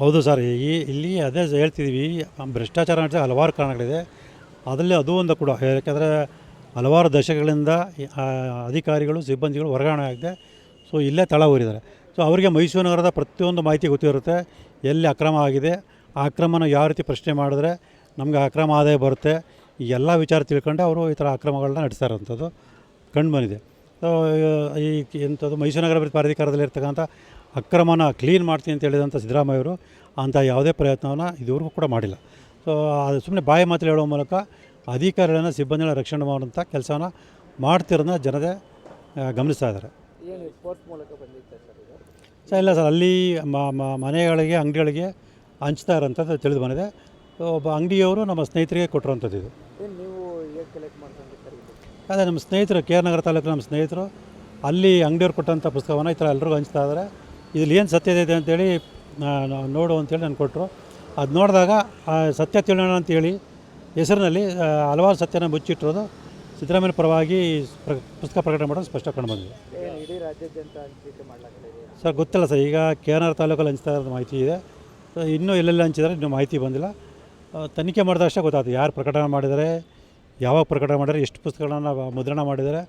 ಹೌದು ಸರ್, ಈ ಇಲ್ಲಿ ಅದೇ ಹೇಳ್ತಿದ್ದೀವಿ ಭ್ರಷ್ಟಾಚಾರ ನಡೆಸಿದ ಹಲವಾರು ಕಾರಣಗಳಿದೆ. ಅದರಲ್ಲಿ ಅದು ಒಂದು ಕೂಡ, ಯಾಕೆಂದರೆ ಹಲವಾರು ದಶಕಗಳಿಂದ ಅಧಿಕಾರಿಗಳು, ಸಿಬ್ಬಂದಿಗಳು ವರ್ಗಾವಣೆ ಆಗಿದೆ. ಸೊ, ಇಲ್ಲೇ ತಳ ಊರಿದ್ದಾರೆ. ಸೊ, ಅವರಿಗೆ ಮೈಸೂರು ನಗರದ ಪ್ರತಿಯೊಂದು ಮಾಹಿತಿ ಗೊತ್ತಿರುತ್ತೆ, ಎಲ್ಲಿ ಅಕ್ರಮ ಆಗಿದೆ ಆ ಅಕ್ರಮನ ಯಾವ ರೀತಿ ಪ್ರಶ್ನೆ ಮಾಡಿದ್ರೆ ನಮಗೆ ಅಕ್ರಮ ಆದಾಯ ಬರುತ್ತೆ. ಈ ಎಲ್ಲ ವಿಚಾರ ತಿಳ್ಕೊಂಡು ಅವರು ಈ ಥರ ಅಕ್ರಮಗಳನ್ನ ನಡೆಸ್ತಾ ಇರೋಂಥದ್ದು ಕಂಡು ಬಂದಿದೆ. ಸೊ, ಈ ಎಂಥದ್ದು ಮೈಸೂರು ನಗರ ಪ್ರಾಧಿಕಾರದಲ್ಲಿರ್ತಕ್ಕಂಥ ಅಕ್ರಮನ ಕ್ಲೀನ್ ಮಾಡ್ತೀನಿ ಅಂತ ಹೇಳಿದಂಥ ಸಿದ್ದರಾಮಯ್ಯವರು ಅಂಥ ಯಾವುದೇ ಪ್ರಯತ್ನವನ್ನು ಇದುವರೆಗೂ ಕೂಡ ಮಾಡಿಲ್ಲ. ಸೊ ಅದು ಸುಮ್ಮನೆ ಬಾಯಿ ಮಾತು ಹೇಳುವ ಮೂಲಕ ಅಧಿಕಾರಿಗಳನ್ನ ಸಿಬ್ಬಂದಿಗಳ ರಕ್ಷಣೆ ಮಾಡುವಂಥ ಕೆಲಸನ ಮಾಡ್ತಿರೋದನ್ನ ಜನತೆ ಗಮನಿಸ್ತಾ ಇದ್ದಾರೆ. ಸರ್ ಇಲ್ಲ ಸರ್ ಅಲ್ಲಿ ಮನೆಗಳಿಗೆ ಅಂಗಡಿಗಳಿಗೆ ಹಂಚ್ತಾ ಇರೋಂಥದ್ದು ತಿಳಿದು ಬಂದಿದೆ. ಸೊ ಒಬ್ಬ ಅಂಗಡಿಯವರು ನಮ್ಮ ಸ್ನೇಹಿತರಿಗೆ ಕೊಟ್ಟಿರೋಂಥದ್ದು ಇದು. ಅದೇ ನಮ್ಮ ಸ್ನೇಹಿತರು ಕೆ ಆರ್ ನಗರ ತಾಲೂಕಿನ ನಮ್ಮ ಸ್ನೇಹಿತರು ಅಲ್ಲಿ ಅಂಗಡಿಯವ್ರು ಕೊಟ್ಟಂಥ ಪುಸ್ತಕವನ್ನು ಈ ಥರ ಎಲ್ಲರಿಗೂ ಹಂಚ್ತಾ ಇದ್ದಾರೆ. ಇದ್ರಲ್ಲಿ ಏನು ಸತ್ಯತೆ ಇದೆ ಅಂತೇಳಿ ನೋಡು ಅಂತೇಳಿ ನಾನು ಕೊಟ್ಟರು ಅದು ನೋಡಿದಾಗ ಆ ಸತ್ಯ ತಿಳಿಯೋಣ ಅಂತೇಳಿ ಹೆಸರಿನಲ್ಲಿ ಹಲವಾರು ಸತ್ಯನ ಮುಚ್ಚಿಟ್ಟಿರೋದು. ಸಿದ್ದರಾಮಯ್ಯ ಪರವಾಗಿ ಪ್ರ- ಪುಸ್ತಕ ಪ್ರಕಟಣೆ ಮಾಡೋದು ಸ್ಪಷ್ಟ ಕಂಡುಬಂದಿದೆ ಸರ್ ಗೊತ್ತಿಲ್ಲ ಸರ್. ಈಗ ಕೆ ಆರ್ ಆರ್ ತಾಲೂಕಲ್ಲಿ ಹಂಚ್ತಾ ಇರೋದು ಮಾಹಿತಿ ಇದೆ. ಇನ್ನೂ ಎಲ್ಲೆಲ್ಲಿ ಹಂಚಿದ್ದಾರೆ ಇನ್ನೂ ಮಾಹಿತಿ ಬಂದಿಲ್ಲ. ತನಿಖೆ ಮಾಡಿದಷ್ಟೇ ಗೊತ್ತಾಗ್ತದೆ ಯಾರು ಪ್ರಕಟಣೆ ಮಾಡಿದರೆ ಯಾವಾಗ ಪ್ರಕಟಣೆ ಮಾಡಿದರೆ ಎಷ್ಟು ಪುಸ್ತಕಗಳನ್ನು ಮುದ್ರಣ ಮಾಡಿದರೆ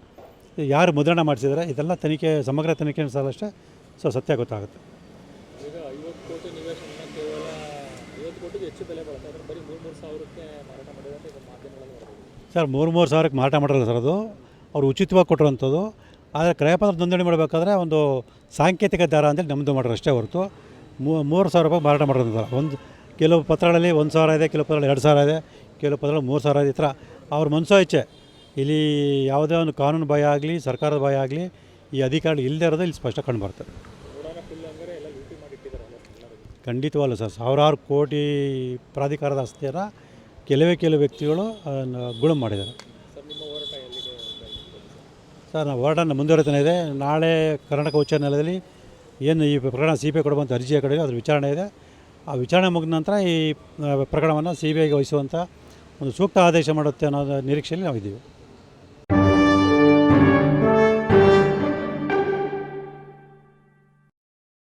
ಯಾರು ಮುದ್ರಣ ಮಾಡಿಸಿದರೆ ಇದೆಲ್ಲ ತನಿಖೆ ಸಮಗ್ರ ತನಿಖೆ ನಡೆಸೋದಷ್ಟೇ ಸೊ ಸತ್ಯ ಗೊತ್ತಾಗುತ್ತೆ. ಸರ್ ಮೂರು ಮೂರು ಸಾವಿರಕ್ಕೆ ಮಾರಾಟ ಮಾಡಿರಲ್ಲ ಸರ್ ಅದು? ಅವ್ರು ಉಚಿತವಾಗಿ ಕೊಟ್ಟಿರೋಂಥದ್ದು ಆದರೆ ಕ್ರಯಪತ್ರ ನೋಂದಣಿ ಮಾಡಬೇಕಾದ್ರೆ ಒಂದು ಸಾಂಕೇತಿಕ ದರ ಅಂತೇಳಿ ನಮ್ಮದು ಮಾಡೋರು ಅಷ್ಟೇ ಹೊರತು. ಮೂ- ಮೂರು ಸಾವಿರ ರೂಪಾಯಿ ಮಾರಾಟ ಮಾಡಿರೋದಿಲ್ಲ ಒಂದು ಕೆಲವು ಪತ್ರಗಳಲ್ಲಿ ಒಂದು ಸಾವಿರ ಇದೆ ಕೆಲವು ಪತ್ರಗಳಲ್ಲಿ ಎರಡು ಸಾವಿರ ಇದೆ ಕೆಲವು ಪತ್ರಗಳಲ್ಲಿ ಮೂರು ಸಾವಿರ ಇದೆ ಈ ಥರ. ಅವ್ರ ಮನಸ್ಸು ಇಚ್ಛೆ ಇಲ್ಲಿ ಯಾವುದೇ ಒಂದು ಕಾನೂನು ಭಯ ಆಗಲಿ ಸರ್ಕಾರದ ಭಯ ಆಗಲಿ ಈ ಅಧಿಕಾರಿ ಇಲ್ಲದೇ ಇರೋದು ಇಲ್ಲಿ ಸ್ಪಷ್ಟ ಕಂಡು ಬರ್ತದೆ ಖಂಡಿತವಲ್ಲ ಸರ್, ಸಾವಿರಾರು ಕೋಟಿ ಪ್ರಾಧಿಕಾರದ ಆಸ್ತಿಯನ್ನು ಕೆಲವೇ ಕೆಲವು ವ್ಯಕ್ತಿಗಳು ಗುಳುಂ ಮಾಡಿದ್ದಾರೆ. ಸರ್, ನಾವು ಹೋರಾಟನ ಮುಂದುವರಿತಾನೆ ಇದೆ. ನಾಳೆ ಕರ್ನಾಟಕ ಉಚ್ಚ ನ್ಯಾಯಾಲಯದಲ್ಲಿ ಏನು ಈ ಪ್ರಕರಣ ಸಿ ಬಿ ಐ ಕೊಡುವಂಥ ಅರ್ಜಿಯ ಕಡೆಗೆ ಅದರ ವಿಚಾರಣೆ ಇದೆ. ಆ ವಿಚಾರಣೆ ಮುಗಿದ ನಂತರ ಈ ಪ್ರಕರಣವನ್ನು ಸಿ ಬಿ ಐಗೆ ವಹಿಸುವಂಥ ಒಂದು ಸೂಕ್ತ ಆದೇಶ ಮಾಡುತ್ತೆ ಅನ್ನೋ ನಿರೀಕ್ಷೆಯಲ್ಲಿ ನಾವಿದ್ದೀವಿ.